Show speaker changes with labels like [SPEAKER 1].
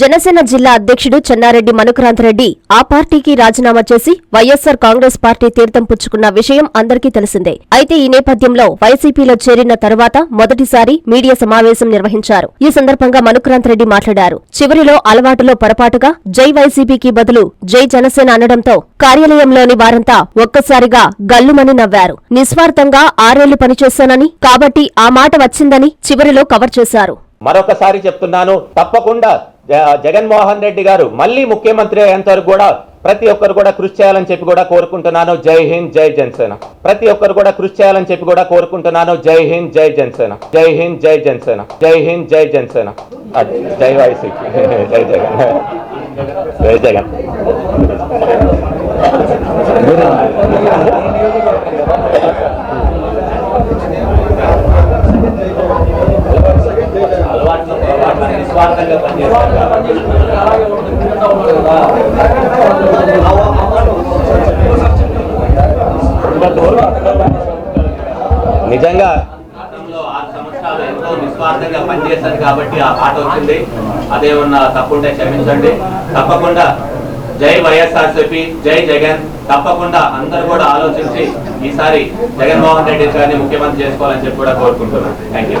[SPEAKER 1] జనసేన జిల్లా అధ్యక్షుడు చెన్నారెడ్డి మనుకరాంతరెడ్డి ఆ పార్టీకి రాజీనామా చేసి వైఎస్సార్ కాంగ్రెస్ పార్టీ తీర్థం పుచ్చుకున్న విషయం అందరికీ తెలిసిందే. అయితే ఈ నేపథ్యంలో వైసీపీలో చేరిన తర్వాత మొదటిసారి మీడియా సమావేశం నిర్వహించారు. ఈ సందర్భంగా మనుకరాంతరెడ్డి మాట్లాడారు. చివరిలో అలవాటులో పొరపాటుగా జై వైసీపీకి బదులు జై జనసేన అనడంతో కార్యాలయంలోని వారంతా ఒక్కసారిగా గల్లుమని నవ్వారు. నిస్వార్థంగా ఆరేళ్ళు పనిచేశానని కాబట్టి ఆ మాట వచ్చిందని చివరిలో కవర్ చేశారు.
[SPEAKER 2] మరొకసారి చెప్తున్నాను తప్పకుండా జగన్మోహన్ రెడ్డి గారు మళ్ళీ ముఖ్యమంత్రి అయ్యేంత వరకు కూడా ప్రతి ఒక్కరు కూడా కృషి చేయాలని చెప్పి కూడా కోరుకుంటున్నాను. జై హింద్ జై జనసేన. ప్రతి ఒక్కరు కూడా కృషి చేయాలని చెప్పి కూడా కోరుకుంటున్నాను. జై హింద్ జై జనసేన. జై హింద్ జై జనసేన. జై హింద్ జై జనసేన. జై వైసీపీ జై జగన్. జై జగన్. నిజంగా
[SPEAKER 3] ఆరు సంవత్సరాలు ఎంతో నిస్వార్థంగా పనిచేశాను కాబట్టి ఆ పాట వచ్చింది. అదేమన్నా తప్పుంటే క్షమించండి. తప్పకుండా జై వైఎస్ఆర్సీపీ జై జగన్. తప్పకుండా అందరూ కూడా ఆలోచించి ఈసారి జగన్మోహన్ రెడ్డి గారిని ముఖ్యమంత్రి చేసుకోవాలని చెప్పి కూడా కోరుకుంటున్నాను. Thank you